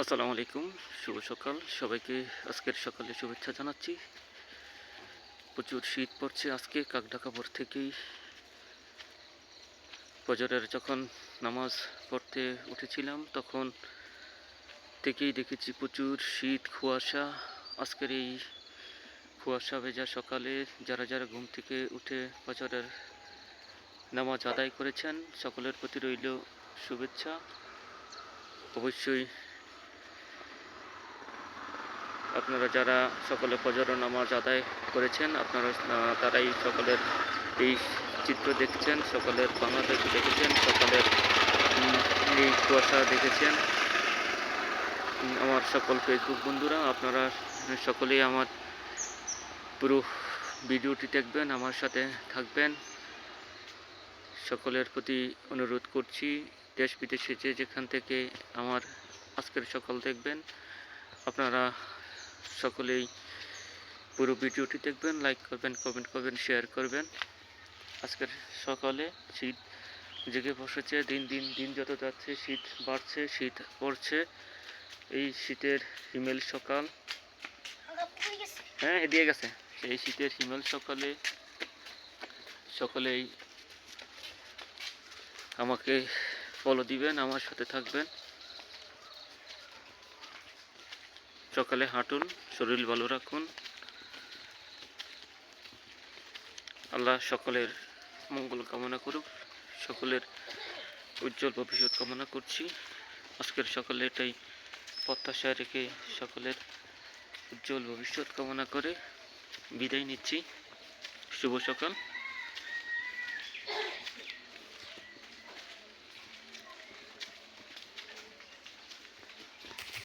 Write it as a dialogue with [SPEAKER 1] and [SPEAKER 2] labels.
[SPEAKER 1] আসসালামু আলাইকুম, শুভ সকাল। সবাইকে আজকের সকালে শুভেচ্ছা জানাচ্ছি। প্রচুর শীত পড়ছে আজকে, কাকডাকা ভোর থেকেই। ফজরের যখন নামাজ পড়তে উঠেছিলাম, তখন থেকেই দেখেছি প্রচুর শীত, কুয়াশা। আজকের এই কুয়াশা ভেজা সকালে যারা যারা ঘুম থেকে উঠে ফজরের নামাজ আদায় করেছেন, সকলের প্রতি রইল শুভেচ্ছা। অবশ্যই আপনারা যারা সকলে ফজর নামাজ আদায় করেছেন, আপনারা তারাই সকলের এই চিত্র দেখছেন, সকলের বাংলাদেশ দেখেছেন, সকলের এই কুয়াশা দেখেছেন। আমার সকল ফেসবুক বন্ধুরা, আপনারা সকলেই আমার পুরো ভিডিওটি দেখবেন, আমার সাথে থাকবেন। সকলের প্রতি অনুরোধ করছি, দেশ বিদেশে যে যেখান থেকে আমার আজকের সকাল দেখবেন, আপনারা সকলেই পুরো ভিডিওটি দেখবেন লাইক করবেন কমেন্ট করবেন শেয়ার করবেন। আজকের সকালে শীত জেগে বসেছে, দিন দিন দিন যত যাচ্ছে, শীত বাড়ছে, শীত পড়ছে। এই শীতের হিমেল সকাল। হ্যাঁ এদিকে গেছে। এই শীতের হিমেল সকালে, সকলেই আমাকে ফলো দিবেন, আমার সাথে থাকবেন। সকালে হাঁটুন, শরীর ভালো রাখুন। আল্লাহ সকলের মঙ্গল কামনা করুক, সকলের উজ্জ্বল ভবিষ্যৎ কামনা করছি। আজকের সকালে এটাই প্রত্যাশা রেখে সকলের উজ্জ্বল ভবিষ্যৎ কামনা করে বিদায় নিচ্ছি। শুভ সকাল।